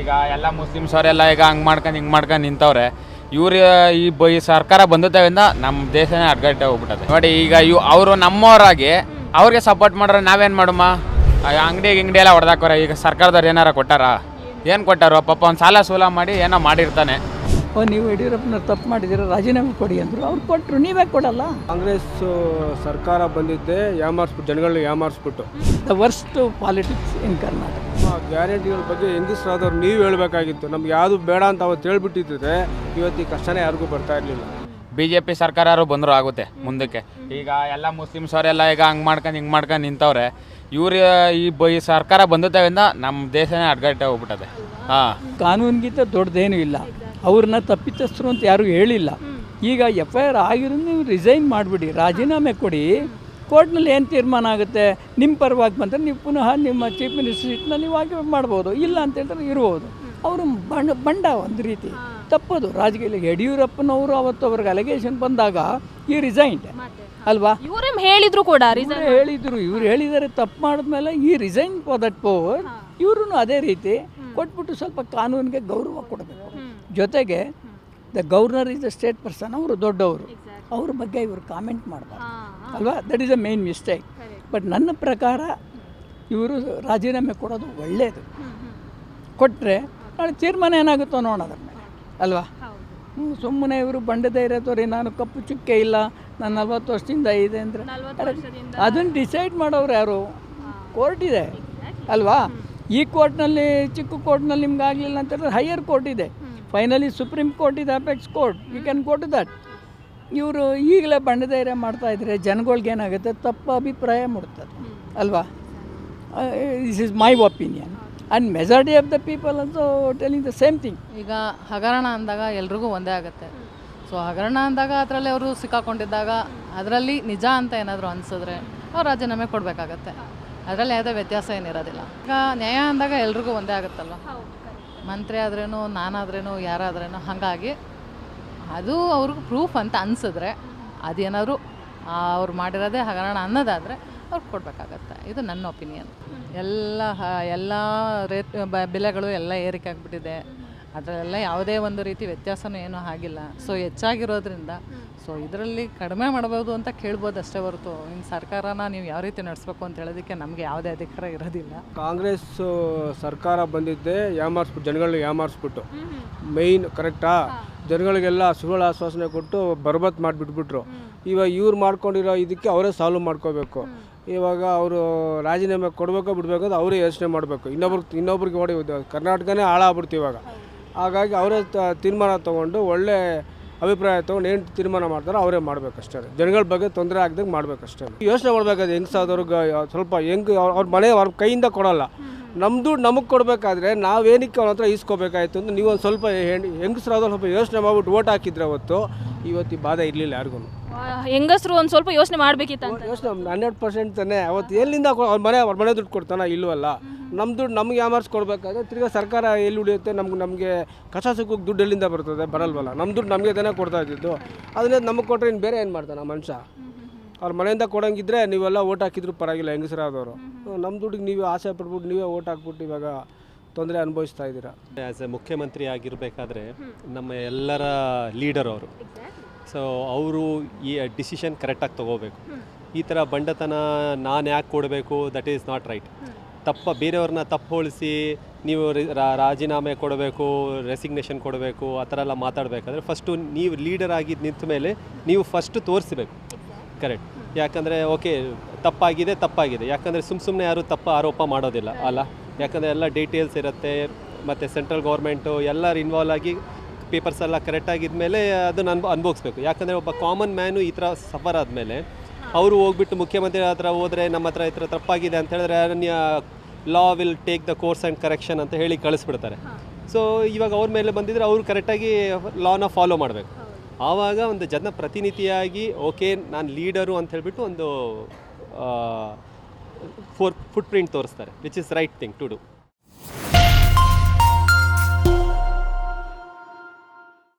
ಈಗ ಎಲ್ಲ ಮುಸ್ಲಿಮ್ಸ್ ಅವರೆಲ್ಲ ಈಗ ಹಂಗೆ ಮಾಡ್ಕೊಂಡು ಹಿಂಗೆ ಮಾಡ್ಕೊಂಡು ನಿಂತವ್ರೆ. ಇವ್ರು, ಈ ಬ, ಈ ಸರ್ಕಾರ ಬಂದಿದ್ದಾವಿಂದ ನಮ್ಮ ದೇಶನೇ ಅಡ್ಗಟ್ಟೆ ಹೋಗ್ಬಿಟ್ಟದೆ. ನೋಡಿ, ಈಗ ಇವ್ ಅವರು ನಮ್ಮವರಾಗಿ ಅವ್ರಿಗೆ ಸಪೋರ್ಟ್ ಮಾಡ್ರೆ ನಾವೇನು ಮಾಡಮ್ಮ? ಅಂಗಡಿ ಗಿಂಗಡಿ ಎಲ್ಲ ಹೊಡೆದಾಕೋರ ಈಗ ಸರ್ಕಾರದವ್ರು ಏನಾರ ಕೊಟ್ಟಾರ? ಏನು ಕೊಟ್ಟಾರೋ? ಪಾಪ ಒಂದು ಸಾಲ ಸೂಲ ಮಾಡಿ ಏನೋ ಮಾಡಿರ್ತಾನೆ. ಓ ನೀವು ಯಡಿಯೂರಪ್ಪನ ತಪ್ಪು ಮಾಡಿದ್ದೀರ? ರಾಜೀನಾಮೆ ಕೊಡಿ ಅಂದರು. ಅವ್ರು ಕೊಟ್ಟರು ನೀವೇ ಕೊಡಲ್ಲ? ಕಾಂಗ್ರೆಸ್ ಸರ್ಕಾರ ಬಂದಿದ್ದೆ ಯಾಮಾರಿಸ್ಬಿಟ್ಟು ಜನಗಳನ್ನ ಯಾಮಾರಿಸ್ಬಿಟ್ಟು. The worst politics in Karnataka ಗ್ಯಾರಂಟಿಗಳ ಬಗ್ಗೆ ಹೆಂಗಸ್ರಾದವ್ರು ನೀವು ಹೇಳಬೇಕಾಗಿತ್ತು. ನಮ್ಗೆ ಯಾವುದು ಬೇಡ ಅಂತ ಅವತ್ತು ಹೇಳ್ಬಿಟ್ಟಿದ್ರೆ ಇವತ್ತು ಈ ಕಷ್ಟನೇ ಯಾರಿಗೂ ಬರ್ತಾ ಇರಲಿಲ್ಲ. ಬಿ ಜೆ ಪಿ ಸರ್ಕಾರ ಬಂದರೂ ಆಗುತ್ತೆ ಮುಂದಕ್ಕೆ. ಈಗ ಎಲ್ಲ ಮುಸ್ಲಿಮ್ಸ್ ಅವರೆಲ್ಲ ಈಗ ಹಂಗೆ ಮಾಡ್ಕೊಂಡು ಹಿಂಗೆ ಮಾಡ್ಕೊಂಡು ನಿಂತವ್ರೆ ಇವ್ರು ಈ ಬ ಈ ಸರ್ಕಾರ ಬಂದಿದ್ದಾವಿಂದ ನಮ್ಮ ದೇಶನೇ ಅಡ್ಗಟ್ಟೆ ಹೋಗ್ಬಿಟ್ಟದೆ. ಹಾಂ. ಕಾನೂನಿಗಿಂತ ದೊಡ್ಡದೇನೂ ಇಲ್ಲ. ಅವ್ರನ್ನ ತಪ್ಪಿತಸ್ಥರು ಅಂತ ಯಾರೂ ಹೇಳಿಲ್ಲ. ಈಗ ಎಫ್ ಐ ಆರ್ ಆಗಿರೋ ನೀವು ರಿಸೈನ್ ಮಾಡಿಬಿಡಿ ರಾಜೀನಾಮೆ ಕೊಡಿ. ಕೋರ್ಟ್ನಲ್ಲಿ ಏನು ತೀರ್ಮಾನ ಆಗುತ್ತೆ? ನಿಮ್ಮ ಪರವಾಗಿ ಬಂದರೆ ನೀವು ಪುನಃ ನಿಮ್ಮ ಚೀಫ್ ಮಿನಿಸ್ಟರ್ ಸೀಟ್ನ ನೀವು ಆಗಿ ಮಾಡ್ಬೋದು. ಇಲ್ಲ ಅಂತ ಹೇಳಿದ್ರೆ ಇರ್ಬೋದು. ಅವರು ಬಂಡ ಬಂಡ ಒಂದು ರೀತಿ. ತಪ್ಪೋದು. ರಾಜಕೀಯ ಯಡಿಯೂರಪ್ಪನವರು ಅವತ್ತು ಅವ್ರಿಗೆ ಅಲಿಗೇಷನ್ ಬಂದಾಗ ಈ ರಿಸೈನ್ ಅಲ್ವಾ? ಇವರೇ ಹೇಳಿದ್ರು ಕೂಡ ಹೇಳಿದ್ರು. ಇವ್ರು ಹೇಳಿದ್ದಾರೆ ತಪ್ಪು ಮಾಡಿದ್ಮೇಲೆ ಈ ರಿಸೈನ್ ಫಾರ್ ದಟ್ ಪವರ್ ಇವ್ರೂ ಅದೇ ರೀತಿ ಕೊಟ್ಬಿಟ್ಟು ಸ್ವಲ್ಪ ಕಾನೂನಿಗೆ ಗೌರವ ಕೊಡಬೇಕು. ಜೊತೆಗೆ the governor is the state person ಅವರು ದೊಡ್ಡವರು. ಅವ್ರ ಬಗ್ಗೆ ಇವರು ಕಾಮೆಂಟ್ ಮಾಡ್ತಾರೆ ಅಲ್ವಾ? That is a main mistake but ನನ್ನ ಪ್ರಕಾರ ಇವರು ರಾಜೀನಾಮೆ ಕೊಡೋದು ಒಳ್ಳೆಯದು ಕೊಟ್ಟರೆ ನಾಳೆ ತೀರ್ಮಾನ ಏನಾಗುತ್ತೋ ನೋಡೋದ್ರ ಮೇಲೆ. ಅಲ್ವಾ? ಸುಮ್ಮನೆ ಇವರು ಬಂಡದೇ ಇರೋದವ್ರಿ ನಾನು ಕಪ್ಪು ಚುಕ್ಕೆ ಇಲ್ಲ ನಾನು ನಲ್ವತ್ತು ವರ್ಷದಿಂದ ಇದೆ ಅಂದರೆ ಅದನ್ನು ಡಿಸೈಡ್ ಮಾಡೋರು ಯಾರು? ಕೋರ್ಟ್ ಇದೆ. ಅಲ್ವಾ? ಈ ಕೋರ್ಟ್ನಲ್ಲಿ ಚಿಕ್ಕ ಕೋರ್ಟ್ನಲ್ಲಿ ನಿಮ್ಗೆ ಆಗಲಿಲ್ಲ ಅಂತಂದ್ರೆ ಹೈಯರ್ ಕೋರ್ಟ್ ಇದೆ. ಫೈನಲಿ ಸುಪ್ರೀಂ ಕೋರ್ಟ್ ಇದು apex court you can go to that ಇವರು ಈಗಲೇ ಬಂಡಧೈರ್ಯ ಮಾಡ್ತಾ ಇದ್ರೆ ಜನಗಳ್ಗೆ ಏನಾಗುತ್ತೆ? ತಪ್ಪು ಅಭಿಪ್ರಾಯ ಮೂಡ್ತದೆ. ಅಲ್ವಾ? This is my opinion and majority of the people also telling the same thing ಈಗ ಹಗರಣ ಅಂದಾಗ ಎಲ್ರಿಗೂ ಒಂದೇ ಆಗುತ್ತೆ. ಸೊ ಹಗರಣ ಅಂದಾಗ ಅದರಲ್ಲಿ ಅವರು ಸಿಕ್ಕಾಕೊಂಡಿದ್ದಾಗ ಅದರಲ್ಲಿ ನಿಜ ಅಂತ ಏನಾದರೂ ಅನಿಸಿದ್ರೆ ಅವ್ರು ರಾಜೀನಾಮೆ ಕೊಡಬೇಕಾಗತ್ತೆ. ಅದರಲ್ಲಿ ಯಾವುದೇ ವ್ಯತ್ಯಾಸ ಏನಿರೋದಿಲ್ಲ. ಈಗ ನ್ಯಾಯ ಅಂದಾಗ ಎಲ್ರಿಗೂ ಒಂದೇ ಆಗುತ್ತಲ್ವ? ಮಂತ್ರಿ ಆದ್ರೇನು ನಾನಾದ್ರೇನು ಯಾರಾದ್ರೇನು ಹಾಗಾಗಿ ಅದು ಅವ್ರಿಗೆ ಪ್ರೂಫ್ ಅಂತ ಅನಿಸಿದ್ರೆ ಅದೇನಾದರೂ ಅವ್ರು ಮಾಡಿರೋದೇ ಹಗರಣ ಅನ್ನೋದಾದರೆ ಅವ್ರು ಕೊಡಬೇಕಾಗತ್ತೆ. ಇದು ನನ್ನ ಒಪಿನಿಯನ್ ಎಲ್ಲ ಹ- ಎಲ್ಲ ರೇಟ್ ಬ- ಬೆಲೆಗಳು ಎಲ್ಲ ಏರಿಕೆ ಆಗಿಬಿಟ್ಟಿದೆ. ಅದರಲ್ಲೆಲ್ಲ ಯಾವುದೇ ಒಂದು ರೀತಿ ವ್ಯತ್ಯಾಸನೂ ಏನೂ ಆಗಿಲ್ಲ. ಸೊ ಹೆಚ್ಚಾಗಿರೋದ್ರಿಂದ ಸೊ ಇದರಲ್ಲಿ ಕಡಿಮೆ ಮಾಡ್ಬೋದು ಅಂತ ಕೇಳ್ಬೋದು ಅಷ್ಟೇ ಹೊರತು. ಇನ್ನು ಸರ್ಕಾರನ ನೀವು ಯಾವ ರೀತಿ ನಡೆಸ್ಬೇಕು ಅಂತ ಹೇಳೋದಕ್ಕೆ ನಮಗೆ ಯಾವುದೇ ಅಧಿಕಾರ ಇರೋದಿಲ್ಲ. ಕಾಂಗ್ರೆಸ್ ಸರ್ಕಾರ ಬಂದಿದ್ದೆ ಯಾಮಾರಿಸ್ಬಿಟ್ಟು. ಜನಗಳನ್ನ ಯಾಮಾರಿಸ್ಬಿಟ್ಟು ಮೈನ್ ಕರೆಕ್ಟಾ ಜನಗಳಿಗೆಲ್ಲ ಸುಳ್ಳು ಆಶ್ವಾಸನೆ ಕೊಟ್ಟು ಬರ್ಬತ್ ಮಾಡಿಬಿಟ್ಬಿಟ್ರು. ಇವಾಗ ಇವ್ರು ಮಾಡ್ಕೊಂಡಿರೋ ಇದಕ್ಕೆ ಅವರೇ ಸಾಲ್ವ್ ಮಾಡ್ಕೋಬೇಕು. ಇವಾಗ ಅವರು ರಾಜೀನಾಮೆ ಕೊಡಬೇಕೋ ಬಿಡಬೇಕು ಅವರೇ ಯೋಚನೆ ಮಾಡಬೇಕು. ಇನ್ನೊಬ್ರು ಇನ್ನೊಬ್ರಿಗೆ ಓಡಿ ಕರ್ನಾಟಕನೇ ಹಾಳಾಗ್ಬಿಡ್ತು ಇವಾಗ. ಹಾಗಾಗಿ ಅವರೇ ತೀರ್ಮಾನ ತೊಗೊಂಡು ಒಳ್ಳೆ ಅಭಿಪ್ರಾಯ ತೊಗೊಂಡು ಏನು ತೀರ್ಮಾನ ಮಾಡ್ತಾರೋ ಅವರೇ ಮಾಡಬೇಕಷ್ಟೇ. ಜನಗಳ ಬಗ್ಗೆ ತೊಂದರೆ ಆಗದಂಗೆ ಮಾಡಬೇಕಷ್ಟೇ. ಯೋಚನೆ ಮಾಡಬೇಕಾದ್ರೆ ಹೆಂಗ್ಸಾದವ್ರಿಗೆ ಸ್ವಲ್ಪ ಹೆಂಗ್ ಅವ್ರ ಮನೆ ಅವ್ರ ಕೈಯಿಂದ ಕೊಡೋಲ್ಲ. ನಮ್ಮ ದುಡ್ಡು ನಮಗೆ ಕೊಡಬೇಕಾದ್ರೆ ನಾವೇನಕ್ಕೆ ಅವ್ರ ಹತ್ರ ಈಸ್ಕೋಬೇಕಾಯ್ತು ಅಂತ ನೀವು ಒಂದು ಸ್ವಲ್ಪ ಹೆಂಗಸ್ರಾದ್ರು ಸ್ವಲ್ಪ ಯೋಚನೆ ಮಾಡ್ಬಿಟ್ಟು ಓಟ್ ಹಾಕಿದ್ರೆ ಅವತ್ತು ಇವತ್ತು ಈ ಬಾಧೆ ಇರಲಿಲ್ಲ ಯಾರಿಗೂ ಹೆಂಗಸರು ಒಂದು ಸ್ವಲ್ಪ ಯೋಚನೆ ಮಾಡಬೇಕಿತ್ತು ಯೋಚನೆ ಹಂಡ್ರೆಡ್ ಪರ್ಸೆಂಟ್ ತಾನೆ ಅವತ್ತು ಎಲ್ಲಿಂದ ಅವ್ರ ಮನೆ ಅವ್ರ ಮನೆ ದುಡ್ಡು ಕೊಡ್ತಾನ ಇಲ್ವಲ್ಲ. ನಮ್ಮ ದುಡ್ಡು ನಮಗೆ ಕೊಡಬೇಕಾದ್ರೆ ತಿರ್ಗಾ ಸರ್ಕಾರ ಎಲ್ಲಿ ಉಳಿಯುತ್ತೆ ನಮ್ಗೆ ನಮಗೆ ಕಸ ಸುಖಕ್ಕೆ ದುಡ್ಡು ಎಲ್ಲಿಂದ ಬರ್ತದೆ ಬರಲ್ವಲ್ಲ? ನಮ್ಮ ದುಡ್ಡು ನಮಗೆ ತಾನೇ ಕೊಡ್ತಾ ಇದ್ದಿದ್ದು. ಅದನ್ನೇ ನಮಗೆ ಕೊಟ್ಟರೆ ಇನ್ನು ಬೇರೆ ಏನು ಮಾಡ್ತಾನೆ ಮನುಷ್ಯ? ಅವ್ರ ಮನೆಯಿಂದ ಕೊಡೋಂಗಿದ್ರೆ ನೀವೆಲ್ಲ ಓಟ್ ಹಾಕಿದ್ರು ಪರವಾಗಿಲ್ಲ ಹೆಂಗಸರಾದವರು ನಮ್ಮ ದುಡ್ಡಿಗೆ ನೀವೇ ಆಸೆ ಪಡ್ಬಿಟ್ಟು ನೀವೇ ಓಟ್ ಹಾಕ್ಬಿಟ್ಟು ಇವಾಗ ತೊಂದರೆ ಅನುಭವಿಸ್ತಾ ಇದ್ದೀರಾ? ಆ್ಯಸ್ ಎ ಮುಖ್ಯಮಂತ್ರಿ ಆಗಿರಬೇಕಾದ್ರೆ ನಮ್ಮ ಎಲ್ಲರ ಲೀಡರ್ ಅವರು. ಸೊ ಅವರು ಈ ಡಿಸಿಷನ್ ಕರೆಕ್ಟಾಗಿ ತೊಗೋಬೇಕು. ಈ ಥರ ಬಂಡತನ ನಾನು ಯಾಕೆ ಕೊಡಬೇಕು? ದಟ್ ಈಸ್ ನಾಟ್ ರೈಟ್ ತಪ್ಪ ಬೇರೆಯವ್ರನ್ನ ತಪ್ಪು ಹೋಲಿಸಿ ನೀವು ರಾಜೀನಾಮೆ ಕೊಡಬೇಕು ರೆಸಿಗ್ನೇಷನ್ ಕೊಡಬೇಕು ಆ ಥರ ಎಲ್ಲ ಮಾತಾಡಬೇಕಾದ್ರೆ ಫಸ್ಟು ನೀವು ಲೀಡರ್ ಆಗಿ ನಿಂತ ಮೇಲೆ ನೀವು ಫಸ್ಟು ತೋರಿಸಬೇಕು. ಕರೆಕ್ಟ್ ಯಾಕಂದರೆ ಓಕೆ ತಪ್ಪಾಗಿದೆ ತಪ್ಪಾಗಿದೆ. ಯಾಕಂದರೆ ಸುಮ್ಮ ಸುಮ್ಮನೆ ಯಾರು ತಪ್ಪು ಆರೋಪ ಮಾಡೋದಿಲ್ಲ ಅಲ್ಲ? ಯಾಕಂದರೆ ಎಲ್ಲ ಡೀಟೇಲ್ಸ್ ಇರುತ್ತೆ ಮತ್ತು ಸೆಂಟ್ರಲ್ ಗೌರ್ಮೆಂಟು ಎಲ್ಲರೂ ಇನ್ವಾಲ್ವ್ ಆಗಿ ಪೇಪರ್ಸ್ ಎಲ್ಲ ಕರೆಕ್ಟಾಗಿದ್ಮೇಲೆ ಅದನ್ನು ಅನ್ಬ ಅನುಭವಿಸ್ಬೇಕು ಯಾಕಂದರೆ ಒಬ್ಬ ಕಾಮನ್ ಮ್ಯಾನು ಈ ಥರ ಸಫರ್ ಆದಮೇಲೆ ಅವರು ಹೋಗ್ಬಿಟ್ಟು ಮುಖ್ಯಮಂತ್ರಿ ಹತ್ರ ಹೋದರೆ ನಮ್ಮ ಹತ್ರ ಈ ಥರ ತಪ್ಪಾಗಿದೆ ಅಂತ ಹೇಳಿದ್ರೆ law will take the course and correction ಅಂತ ಹೇಳಿ ಕಳಿಸ್ಬಿಡ್ತಾರೆ. ಸೊ ಇವಾಗ ಅವ್ರ ಮೇಲೆ ಬಂದಿದ್ರೆ ಅವರು ಕರೆಕ್ಟಾಗಿ ಲಾನ ಫಾಲೋ ಮಾಡಬೇಕು. ಆವಾಗ ಒಂದು ಜನ ಪ್ರತಿನಿಧಿಯಾಗಿ ಓಕೆ ನಾನು ಲೀಡರು ಅಂತ ಹೇಳಿಬಿಟ್ಟು ಒಂದು ಫೋರ್ ಫುಟ್ ಪ್ರಿಂಟ್ ತೋರಿಸ್ತಾರೆ which is right thing to do